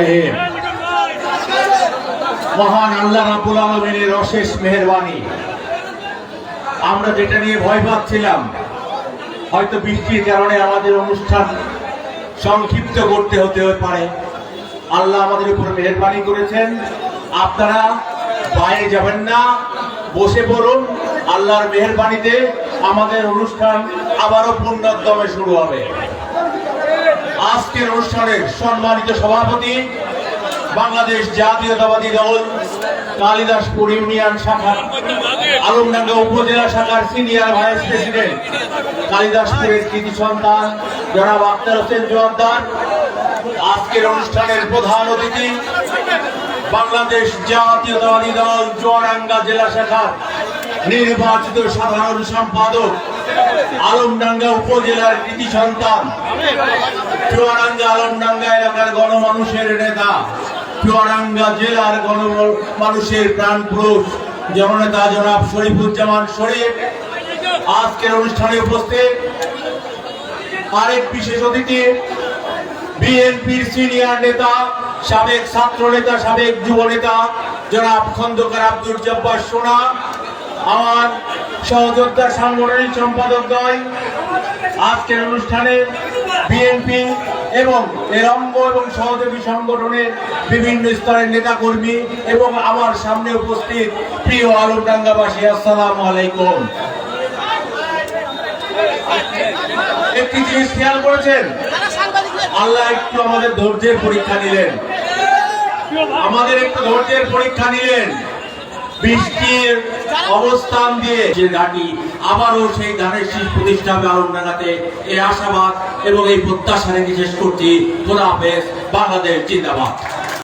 রহিম। মহান আল্লাহ অশেষ আমরা যেটা নিয়ে ভয় পাচ্ছিলাম, হয়তো বৃষ্টির কারণে আমাদের অনুষ্ঠান সংক্ষিপ্ত করতে হতে পারে। আল্লাহ আমাদের উপর মেহরবানি করেছেন। আপনারা বাইরে যাবেন না, বসে পড়ুন। আল্লাহর মেহরবানিতে আমাদের অনুষ্ঠান আবারও পূর্ণোদ্যমে শুরু হবে। আজকের অনুষ্ঠানের সম্মানিত সভাপতি বাংলাদেশ জাতীয়তাবাদী দল কালিদাসপুর ইউনিয়ন শাখা, আলমডাঙ্গা উপজেলা শাখার সিনিয়র ভাইস প্রেসিডেন্ট কালিদাসপুরের কৃতি সন্তান জনাব আক্তার হোসেন জোয়ারদার। আজকের অনুষ্ঠানের প্রধান অতিথি বাংলাদেশ জাতীয়তাবাদী দল চুয়াডাঙ্গা জেলা শাখার নির্বাচিত সাধারণ সম্পাদক, আলমডাঙ্গা উপজেলার কৃতি সন্তান, চুয়াডাঙ্গা আলমডাঙ্গা এলাকার গণমানুষের নেতা, চুয়াডাঙ্গা জেলার গণ মানুষের প্রাণ পুরুষ, জননেতা জনাব শরীফুজ্জামান শরীফ। আজকের অনুষ্ঠানে উপস্থিত আরেক বিশেষ অতিথি, বিএনপির সিনিয়র নেতা, সাবেক ছাত্র নেতা সাবেক যুব নেতা জনাব খন্দকার আব্দুল জব্বার সোনা আমার সহযোদ্ধা সাংগঠনিক সম্পাদক দয় আজকের অনুষ্ঠানে বিএনপি এবং এর অঙ্গ এবং সহযোগী সংগঠনের বিভিন্ন স্তরের নেতাকর্মী এবং আমার সামনে উপস্থিত প্রিয় আলমডাঙ্গাবাসী, আসসালামু আলাইকুম। একটি জিনিস খেয়াল করেছেন? আল্লাহ একটু আমাদের ধৈর্যের পরীক্ষা নিলেন। আমাদের একটু ধৈর্যের পরীক্ষা নিলেন। বৃষ্টির অবস্থান দিয়ে যে ধানটি আবারও সেই ধানের শীষ প্রতিষ্ঠা হবে আলমডাঙ্গাতে এই আশাবাদ এবং এই প্রত্যাশা রেখে শেষ করছি। খোদা বাংলাদেশ জিন্দাবাদ।